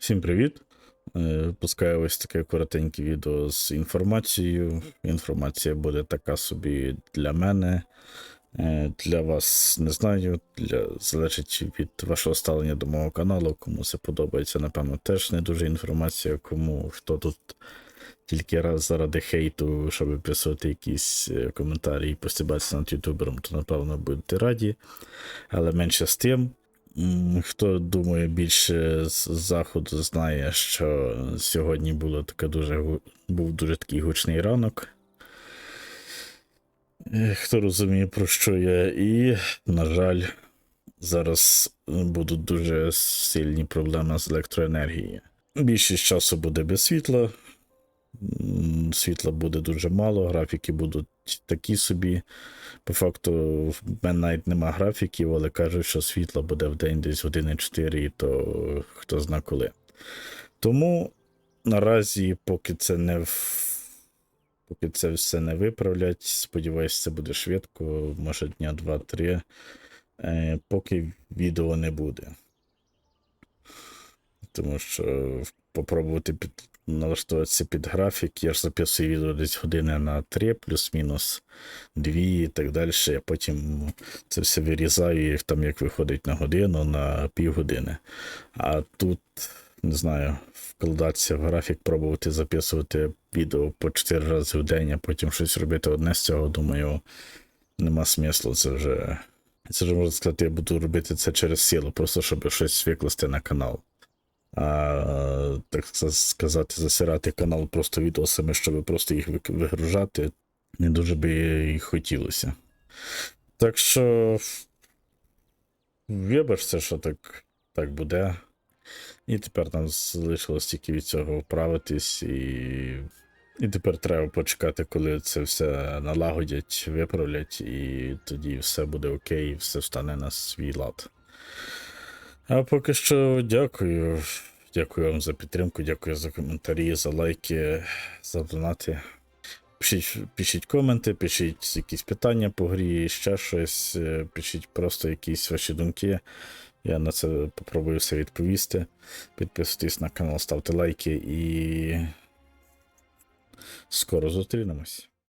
Всім привіт! Е, Пускаю ось таке коротеньке відео з інформацією. Інформація буде така собі для мене. Е, Для вас не знаю, для... залежить від вашого ставлення до мого каналу. Кому це подобається, напевно, теж не дуже інформація. Кому хто тут тільки раз заради хейту, щоб писати якісь е, коментарі і постібатися над ютубером, то напевно будете раді. Але менше з тим. Хто думає більше з заходу, знає, що сьогодні було таке дуже був дуже такий гучний ранок. Хто розуміє, про що я, і, на жаль, зараз будуть дуже сильні проблеми з електроенергією. Більшість часу буде без світла. Світла буде дуже мало, графіки будуть такі собі. По факту, в мене навіть нема графіків, але кажуть, що світла буде в день десь години 4, і то хто зна коли. Тому наразі, поки це не в... поки це все не виправлять, сподіваюся, це буде швидко, може дня 2-3, е, поки відео не буде. Тому що попробувати під... налаштуватися під графік. Я ж записую відео десь години на 3, плюс-мінус 2 і так далі. Я потім це все вирізаю, як там як виходить на годину, на півгодини. А тут, не знаю, вкладатися в графік, пробувати записувати відео по 4 рази в день, а потім щось робити одне з цього, думаю, нема смислу. Це вже. Це вже можна сказати, я буду робити це через силу, просто щоб щось викласти на канал. А, так сказати, засирати канал просто відосами, щоб просто їх вигружати, не дуже би і хотілося. Так що. Вибачте, що так, так буде. І тепер нам залишилось тільки від цього вправитись, і, і тепер треба почекати, коли це все налагодять, виправлять, і тоді все буде окей, все встане на свій лад. А поки що дякую. Дякую вам за підтримку, дякую за коментарі, за лайки, за донати. Пишіть, пишіть коменти, пишіть якісь питання по грі, ще щось, е, пишіть просто якісь ваші думки. Я на це попробую все відповісти. Підписуйтесь на канал, ставте лайки і скоро зустрінемось.